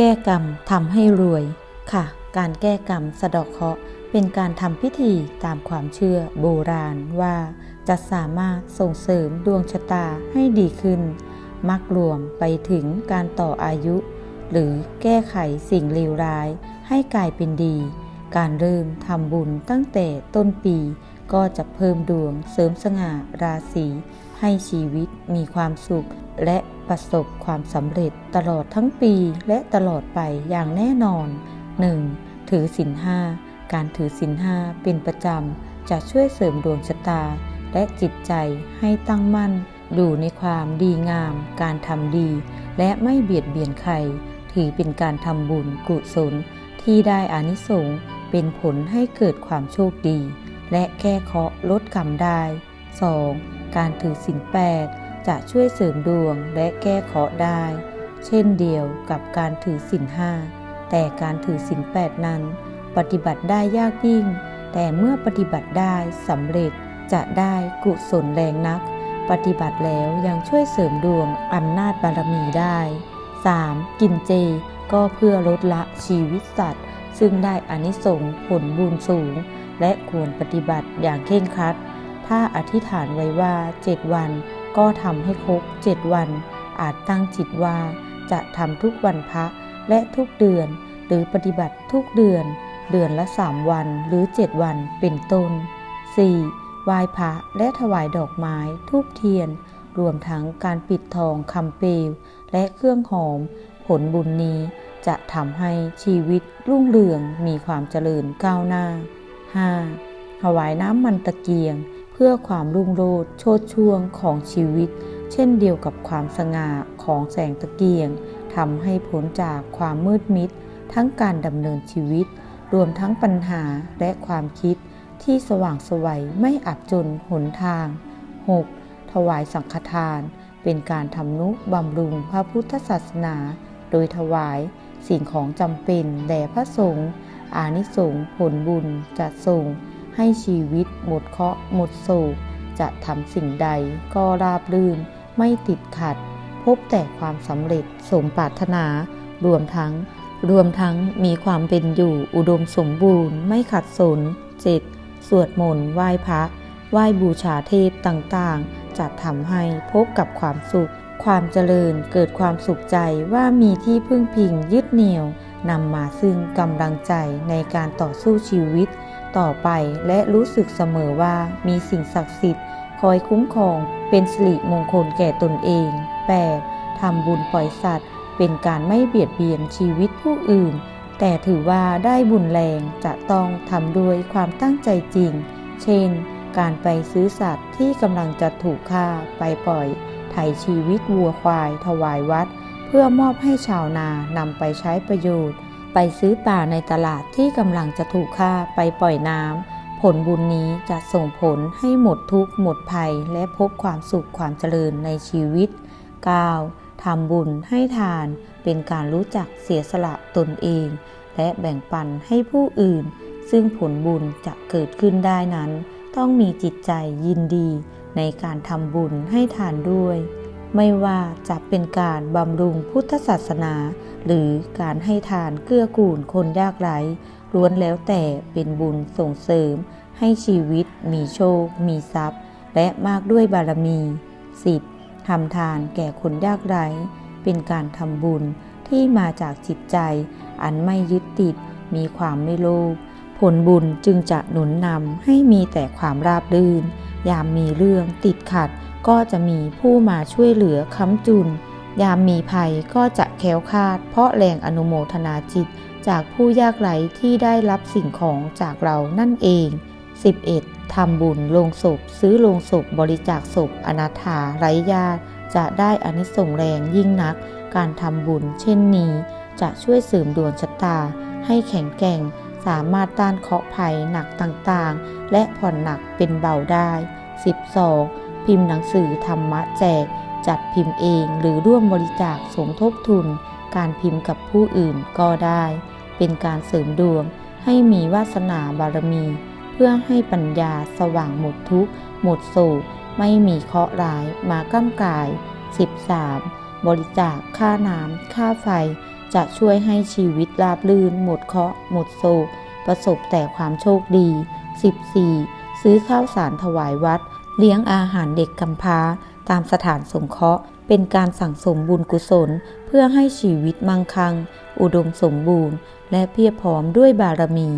แก้กรรมทำให้รวยค่ะ การแก้กรรมสะเดอกเคราะห์เป็นการทำพิธีตามความเชื่อโบราณว่า จะสามารถส่งเสริมดวงชะตาให้ดีขึ้น มักรวมไปถึงการต่ออายุ หรือแก้ไขสิ่งเลวร้ายให้กลายเป็นดี การเริ่มทำบุญตั้งแต่ต้นปี ก็จะเพิ่มดวงเสริมสง่าราศีให้ชีวิตมีความสุข และประสบความสำเร็จตลอดทั้งปีและตลอดไปอย่างแน่นอน 1. ถือศีลห้าการถือศีลห้าเป็นประจำ จะช่วยเสริมดวงชะตา และจิตใจให้ตั้งมั่น อยู่ในความดีงาม การทำดี และไม่เบียดเบียนใคร ถือเป็นการทำบุญกุศล ที่ได้อานิสงส์เป็นผลให้เกิดความโชคดี และแก้เคราะห์ลดกรรมได้ 2. การถือศีลแปดจะช่วยเสริมดวงและแก้เคราะห์ได้ เช่นเดียวกับการถือศีลห้าแต่การถือศีลแปดนั้น ปฏิบัติได้ยากยิ่ง แต่เมื่อปฏิบัติได้สำเร็จจะได้กุศลแรงนัก ปฏิบัติแล้วยังช่วยเสริมดวงอำนาจบารมีได้ 3. กินเจก็เพื่อลดละชีวิตสัตว์ ซึ่งได้อานิสงส์ผลบุญสูง และควรปฏิบัติอย่างเคร่งครัด ถ้าอธิษฐานไว้ว่า7วันก็ทำให้ครบ7วัน อาจตั้งจิตว่าจะทำทุกวันพระและทุกเดือน หรือปฏิบัติทุกเดือน เดือนละ3วันหรือ7วันเป็นต้น 4. ไหว้พระและถวายดอกไม้ทูบเทียน รวมทั้งการปิดทองคำเปลวและเครื่องหอม ผลบุญนี้จะทำให้ชีวิตรุ่งเรืองมีความเจริญก้าวหน้า 5. ถวายน้ำมันตะเกียง เพื่อความรุ่งโรจน์โชดช่วงของชีวิต เช่นเดียวกับความสง่าของแสงตะเกียงทำให้พ้นจากความมืดมิด ทั้งการดำเนินชีวิต รวมทั้งปัญหาและความคิด ที่สว่างสวัยไม่อับจนหนทาง 6. ถวายสังฆทาน เป็นการทำนุบำรุงพระพุทธศาสนา โดยถวายสิ่งของจำเป็นแด่พระสงฆ์ อานิสงส์ผลบุญจะส่งให้ชีวิตหมดเคราะห์หมดโศก จะทำสิ่งใดก็ราบรื่น ไม่ติดขัด พบแต่ความสำเร็จสมปรารถนา รวมทั้ง รวมทั้งมีความเป็นอยู่อุดมสมบูรณ์ ไม่ขัดสน 7. สวดมนต์ไหว้พระไหว้บูชาเทพต่างๆ จะทำให้พบกับความสุข ความเจริญเกิดความสุขใจว่ามีที่พึ่งพิงยึดเหนี่ยว นำมาซึ่งกำลังใจในการต่อสู้ชีวิต ต่อไปและรู้สึกเสมอว่ามีสิ่งศักดิ์สิทธิ์ คอยคุ้มครอง เป็นสิริมงคลแก่ตนเอง 8. ทำบุญปล่อยสัตว์ เป็นการไม่เบียดเบียนชีวิตผู้อื่น แต่ถือว่าได้บุญแรงจะต้องทำด้วยความตั้งใจจริง เช่น การไปซื้อสัตว์ที่กำลังจะถูกฆ่าไปปล่อยไถ่ชีวิตวัวควายถวายวัด เพื่อมอบให้ชาวนานำไปใช้ประโยชน์ ไปซื้อป่าในตลาดที่กำลังจะถูกฆ่าไปปล่อยน้ำผลบุญนี้จะส่งผลให้หมดทุกข์หมดภัย และพบความสุขความเจริญในชีวิต 9. ทำบุญให้ทานเป็นการรู้จักเสียสละตนเอง และแบ่งปันให้ผู้อื่น ซึ่งผลบุญจะเกิดขึ้นได้นั้น ต้องมีจิตใจยินดีในการทำบุญให้ทานด้วย ไม่ว่าจะเป็นการบำรุงพุทธศาสนา หรือการให้ทานเกื้อกูลคนยากไร้ล้วนแล้วแต่เป็นบุญส่งเสริม ให้ชีวิตมีโชค มีทรัพย์ และมากด้วยบารมี 10. ทำทานแก่คนยากไร้ เป็นการทำบุญที่มาจากจิตใจ อันไม่ยึดติด มีความไม่โลภผลบุญจึงจะหนุนนำให้มีแต่ความราบรื่น ยามมีเรื่องติดขัด ก็จะมีผู้มาช่วยเหลือค้ำจุน ยามมีภัยก็จะแคล้วคลาด เพราะแรงอนุโมทนาจิตจากผู้ยากไร้ที่ได้รับสิ่งของจากเรานั่นเอง 11. ทำบุญลงศพ ซื้อลงศพบริจาคศพอนาถาไร้ญาติจะได้อนิสงส์แรงยิ่งนัก การทำบุญเช่นนี้ จะช่วยเสริมดวงชะตา ให้แข็งแกร่ง สามารถต้านเคราะห์ภัยหนักต่างๆ และผ่อนหนักเป็นเบาได้ 12. พิมพ์หนังสือธรรมะแจก จัดพิมพ์เองหรือร่วมบริจาคสมทบทุน การพิมพ์กับผู้อื่นก็ได้ เป็นการเสริมดวง ให้มีวาสนาบารมี เพื่อให้ปัญญาสว่างหมดทุกข์ หมดโศกไม่มีเคราะห์ร้ายมาก้ำกาย 13. บริจาคค่าน้ำค่าไฟ จะช่วยให้ชีวิตราบรื่น หมดเคราะห์หมดโศก ประสบแต่ความโชคดี 14. ซื้อข้าวสารถวายวัด เลี้ยงอาหารเด็กกำพร้า ตามสถานสงเคราะห์ เป็นการสั่งสมบุญกุศล เพื่อให้ชีวิตมั่งคั่ง อุดมสมบูรณ์ และเพียบพร้อมด้วยบารมี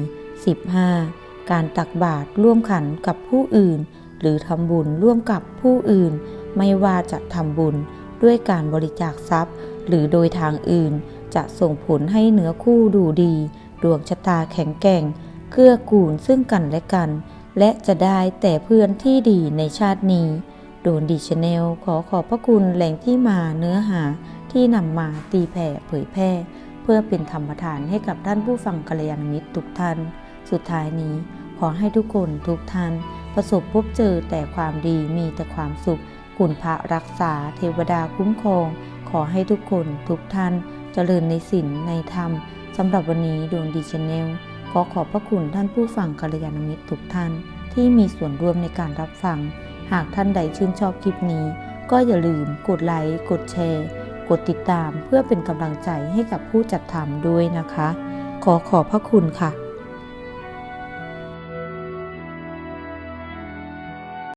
15. การตักบาตรร่วมขันกับผู้อื่น หรือทำบุญร่วมกับผู้อื่น ไม่ว่าจะทำบุญด้วยการบริจาคทรัพย์ หรือโดยทางอื่น จะส่งผลให้เนื้อคู่ดูดี ดวงชะตาแข็งแกร่ง เกื้อกูลซึ่งกันและกัน และจะได้แต่เพื่อนที่ดีในชาตินี้ โดนดีชาแนลขอขอบพระคุณแหล่งที่มาเนื้อหาที่นำมาตีแผ่เผยแพร่ เพื่อเป็นธรรมทานให้กับท่านผู้ฟังกัลยาณมิตรทุกท่าน สุดท้ายนี้ขอให้ทุกคนทุกท่าน ประสบพบเจอแต่ความดีมีแต่ความสุขคุณพระรักษาเทวดาคุ้มครอง ขอให้ทุกคนทุกท่านเจริญในศีลในธรรมสำหรับวันนี้ดวงดีชาแนล ขอขอบพระคุณท่านผู้ฟังกัลยาณมิตรทุกท่าน ที่มีส่วนร่วมในการรับฟัง หากท่านใดชื่นชอบคลิปนี้ ก็อย่าลืมกดไลค์กดแชร์ กดติดตามเพื่อเป็นกำลังใจให้กับผู้จัดทำด้วยนะคะ ขอขอบพระคุณค่ะ